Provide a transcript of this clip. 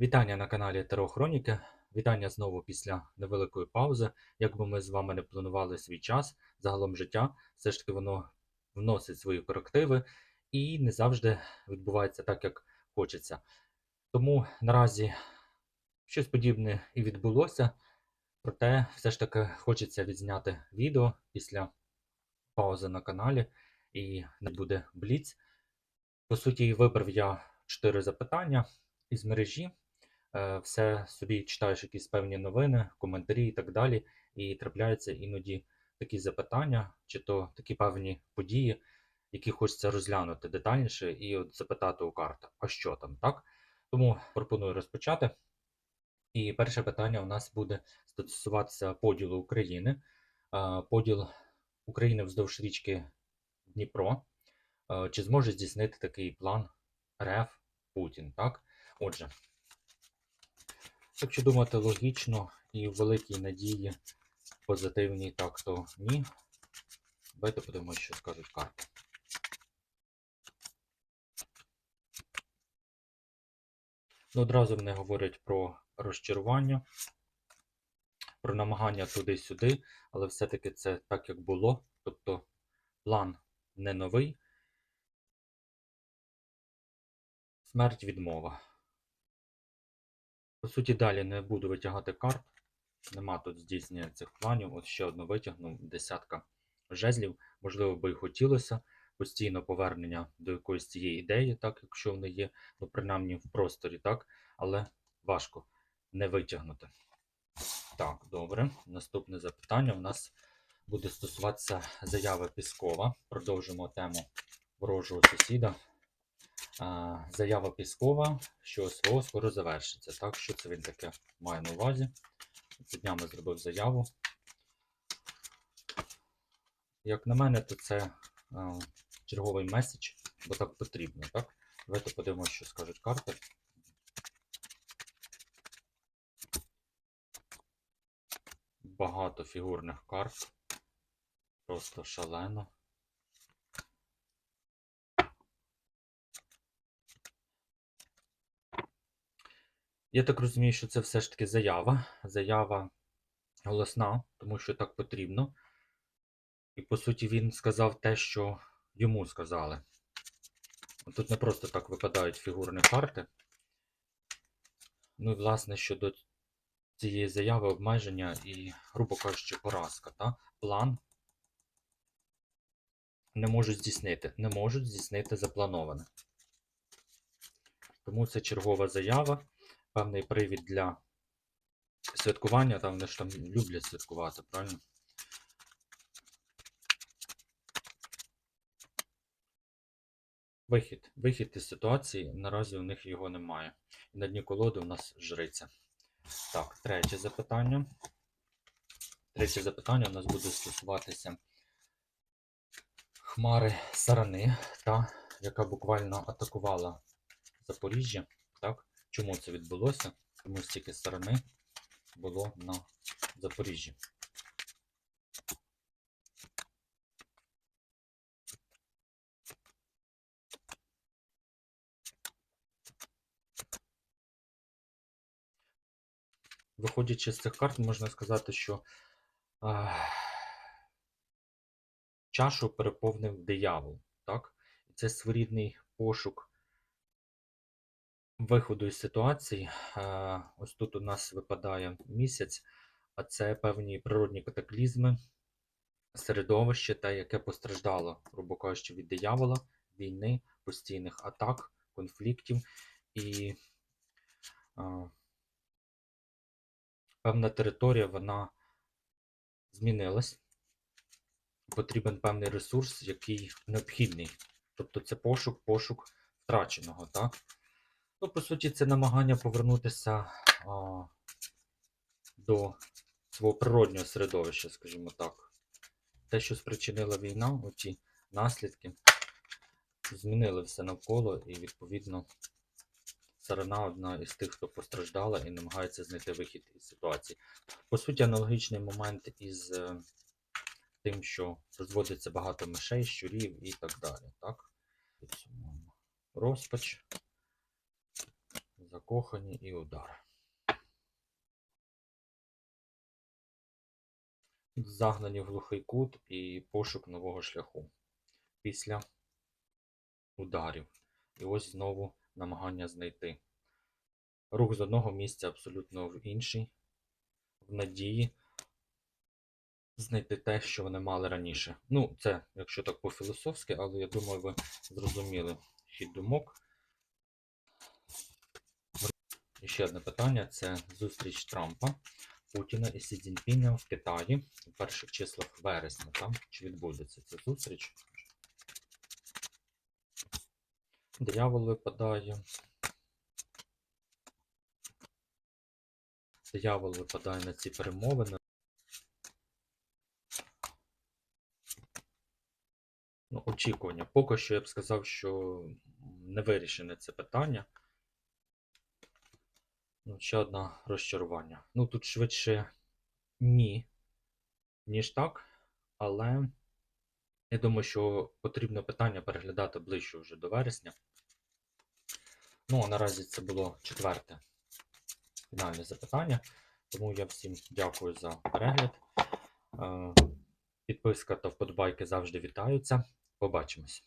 Вітання на каналі Терохроніки. Вітання знову після невеликої паузи. Як би ми з вами не планували свій час, загалом життя, все ж таки воно вносить свої корективи і не завжди відбувається так, як хочеться. Тому наразі щось подібне і відбулося, проте все ж таки хочеться відзняти відео після паузи на каналі, і не буде бліц. По суті, вибрав я чотири запитання із мережі. Е, Все собі читаєш якісь певні новини, коментарі і так далі. І трапляються іноді такі запитання, чи то такі певні події, які хочеться розглянути детальніше, і от запитати у карта, а що там, так? Тому пропоную розпочати. І перше питання у нас буде стосуватися поділу України. Е, Поділ України вздовж річки Дніпро. Е, Чи зможе здійснити такий план РФ Путін? Так? Отже, якщо думати логічно і в великій надії позитивній, так то ні. Давайте подивимося, що скажуть карти. Ну, одразу вони говорять про розчарування, про намагання туди-сюди, але все-таки це так, як було. Тобто план не новий. Смерть відмова. По суті, далі не буду витягати карт. Нема тут здійснення цих планів. От ще одну витягнув десятка жезлів. Можливо, би і хотілося постійно повернення до якоїсь цієї ідеї, так, якщо вони є, ну, принаймні в просторі, так, але важко не витягнути. Так, добре. Наступне запитання у нас буде стосуватися заяви Піскова. Продовжимо тему ворожого сусіда. Заява Піскова, що СВО скоро завершиться. Так, що це він таке має на увазі? Днями зробив заяву. Як на мене, то це черговий меседж, бо так потрібно, так? Давайте подивимося, що скажуть карти. Багато фігурних карт. Просто шалено. Я так розумію, що це все ж таки заява. Заява голосна, тому що так потрібно. І по суті він сказав те, що йому сказали. Тут не просто так випадають фігурні карти. Ну і власне щодо цієї заяви обмеження і, грубо кажучи, поразка. Та? План не можуть здійснити. Не можуть здійснити заплановане. Тому це чергова заява, певний привід для святкування. Там вони ж там люблять святкувати, правильно? Вихід. Вихід із ситуації. Наразі у них його немає. І на дні колоди у нас жриця. Так, третє запитання. Третє запитання у нас буде стосуватися хмари сарани, та, яка буквально атакувала Запоріжжя. Так? Чому це відбулося? Тому стільки сарани було на Запоріжжі. Виходячи з цих карт, можна сказати, що а, чашу переповнив диявол. Так? І це своєрідний пошук виходу із ситуації. Ось тут у нас випадає місяць, а це певні природні катаклізми, середовище, те, яке постраждало, грубо кажучи, від диявола, війни, постійних атак, конфліктів і. Певна територія вона змінилась. Потрібен певний ресурс, який необхідний. Тобто це пошук, пошук втраченого. Так? Ну, по суті, це намагання повернутися а, до свого природнього середовища, скажімо так. Те, що спричинила війна, оці наслідки, змінили все навколо і, відповідно, Сарана одна із тих, хто постраждала і намагається знайти вихід із ситуації. По суті, аналогічний момент із е, тим, що розводиться багато мишей, щурів і так далі. Так? Розпач. Закохані і удар. Загнані в глухий кут і пошук нового шляху. Після ударів. І ось знову намагання знайти. Рух з одного місця абсолютно в інший, в надії знайти те, що вони мали раніше. Ну, це, якщо так по-філософськи, але я думаю, ви зрозуміли хід думок. І ще одне питання: це зустріч Трампа, Путіна і Сі Цзіньпіня в Китаї у перших числах вересня. Там чи відбудеться ця зустріч? Диявол випадає. Диявол випадає на ці перемовини. Ну, очікування. Поки що я б сказав, що не вирішене це питання. Ну, ще одне розчарування. Ну, тут швидше ні, ніж так. Але я думаю, що потрібно питання переглядати ближче вже до вересня. Ну, а наразі це було четверте фінальне запитання. Тому я всім дякую за перегляд. Е, Підписка та вподобайки завжди вітаються. Побачимось.